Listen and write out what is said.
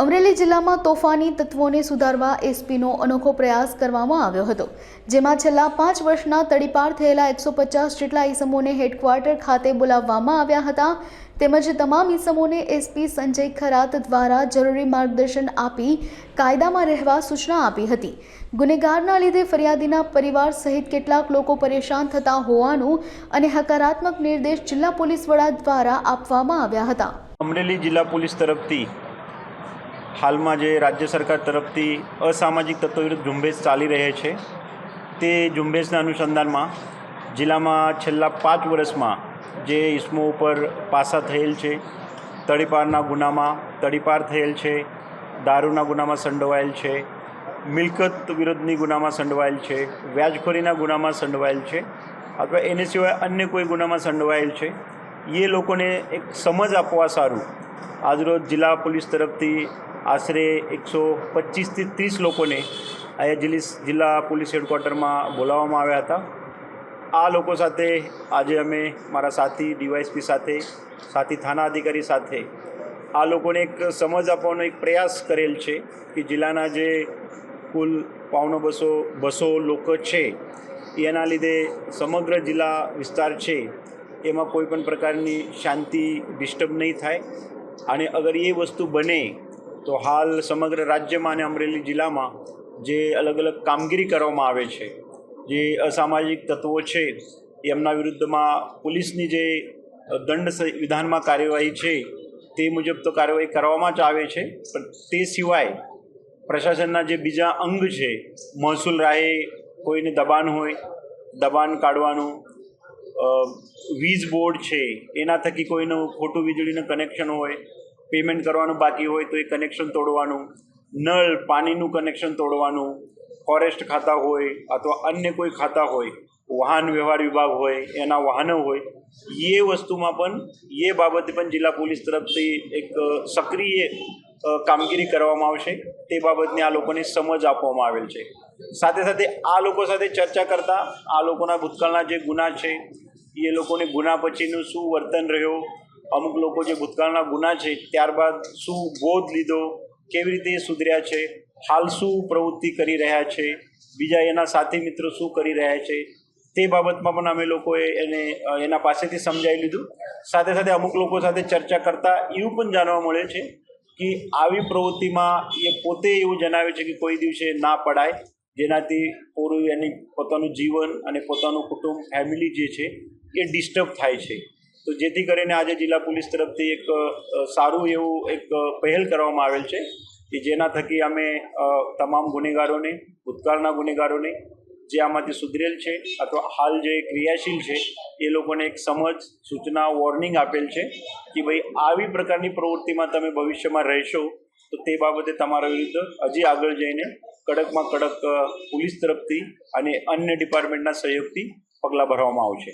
અમરેલી જિલ્લામાં તોફાની તત્વોને સુધારવા એસપીનો અનોખો પ્રયાસ કરવામાં આવ્યો હતો, જેમાં છેલ્લા પાંચ વર્ષના તડીપાર થયેલા એકસો પચાસ જેટલા ઈસમોને હેડક્વાર્ટર ખાતે બોલાવવામાં આવ્યા હતા, તેમજ તમામ ઈસમોને એસપી સંજય ખરાત દ્વારા જરૂરી માર્ગદર્શન આપી કાયદામાં રહેવા સૂચના આપી હતી. ગુનેગારના લીધે ફરિયાદીના પરિવાર સહિત કેટલાક લોકો પરેશાન થતા હોવાનું અને હકારાત્મક નિર્દેશ જિલ્લા પોલીસ વડા દ્વારા આપવામાં આવ્યા હતા. અમરેલી જિલ્લા પોલીસ તરફથી હાલમાં જે રાજ્ય સરકાર તરફથી અસામાજિક તત્વો વિરુદ્ધ ઝુંબેશ ચાલી રહે છે, તે ઝુંબેશના અનુસંધાનમાં જિલ્લામાં છેલ્લા પાંચ વર્ષમાં જે ઇસમો ઉપર પાસા થયેલ છે, તડીપારના ગુનામાં તડીપાર થયેલ છે, દારૂના ગુનામાં સંડોવાયેલ છે, મિલકત વિરુદ્ધની ગુનામાં સંડોવાયેલ છે, વ્યાજખોરીના ગુનામાં સંડોવાયેલ છે, અથવા એને સિવાય અન્ય કોઈ ગુનામાં સંડોવાયેલ છે, એ લોકોને એક સમજ આપવા સારું. આજરોજ જિલ્લા પોલીસ તરફથી આશરે એકસો પચીસથી ત્રીસ લોકોને અહીંયા જિલ્લી જિલ્લા પોલીસ હેડક્વાર્ટરમાં બોલાવવામાં આવ્યા હતા. આ લોકો સાથે આજે અમે મારા સાથી ડીવાયસપી સાથે, સાથી થાના અધિકારી સાથે આ લોકોને એક સમજ આપવાનો એક પ્રયાસ કરેલ છે કે જિલ્લાના જે કુલ પાવનો બસો બસો લોકો છે, એના લીધે સમગ્ર જિલ્લા વિસ્તાર છે, એમાં કોઈ પણ પ્રકારની શાંતિ ડિસ્ટર્બ નહીં થાય. અને અગર એ વસ્તુ બને તો હાલ સમગ્ર રાજ્યમાં અને અમરેલી જિલ્લામાં જે અલગ અલગ કામગીરી કરવામાં આવે છે, જે અસામાજિક તત્વો છે એમના વિરુદ્ધમાં પોલીસની જે દંડ વિધાનમાં કાર્યવાહી છે, તે મુજબ તો કાર્યવાહી કરવામાં જ આવે છે, પણ તે સિવાય પ્રશાસનના જે બીજા અંગ છે, મહસૂલ રાહે કોઈને દબાણ હોય, દબાણ કાઢવાનું વીજ બોર્ડ છે, એના થકી કોઈનું ખોટું વીજળીનું કનેક્શન હોય પેમેન્ટ કરવાનું બાકી હોય તો એ કનેક્શન તોડવાનું, નળ, પાણીનું કનેક્શન તોડવાનું ફોરેસ્ટ ખાતા હોય અથવા અન્ય કોઈ ખાતા હોય, વાહન વ્યવહાર વિભાગ હોય, એના વાહનો હોય, એ વસ્તુમાં પણ, એ બાબતે પણ જિલ્લા પોલીસ તરફથી એક સક્રિય કામગીરી કરવામાં આવશે. તે બાબતની આ લોકોને સમજ આપવામાં આવેલ છે. સાથે સાથે આ લોકો સાથે ચર્ચા કરતાં આ લોકોના ભૂતકાળના જે ગુના છે, એ લોકોને ગુના પછીનું શું વર્તન રહ્યો અમુક લોકો જે ભૂતકાળના ગુના છે, ત્યારબાદ શું બોધ લીધો, કેવી રીતે સુધર્યા છે, હાલ શું પ્રવૃત્તિ કરી રહ્યા છે, બીજા એના સાથી મિત્રો શું કરી રહ્યા છે, તે બાબતમાં પણ અમે લોકોએ એને, એના પાસેથી સમજાવી લીધું. સાથે સાથે અમુક લોકો સાથે ચર્ચા કરતાં એવું પણ જાણવા મળે છે કે આવી પ્રવૃત્તિમાં એ પોતે એવું જણાવે છે કે કોઈ દિવસે ના પડાય, જેનાથી પૂરું એની પોતાનું જીવન અને પોતાનું કુટુંબ, ફેમિલી જે છે, એ ડિસ્ટર્બ થાય છે. તો જેથી કરીને આજે જિલ્લા પોલીસ તરફથી એક સારું એવું એક પહેલ કરવામાં આવેલ છે કે જેના થકી અમે તમામ ગુનેગારોને, ભૂતકાળના ગુનેગારોને જે આમાંથી સુધરેલ છે અથવા હાલ જે ક્રિયાશીલ છે એ લોકોને એક સમજ, સૂચના, વોર્નિંગ આપેલ છે કે ભાઈ આવી પ્રકારની પ્રવૃત્તિમાં તમે ભવિષ્યમાં રહેશો તો તે બાબતે તમારા વિરુદ્ધ હજી આગળ જઈને કડકમાં કડક પોલીસ તરફથી અને અન્ય ડિપાર્ટમેન્ટના સહયોગથી પગલાં ભરવામાં આવશે.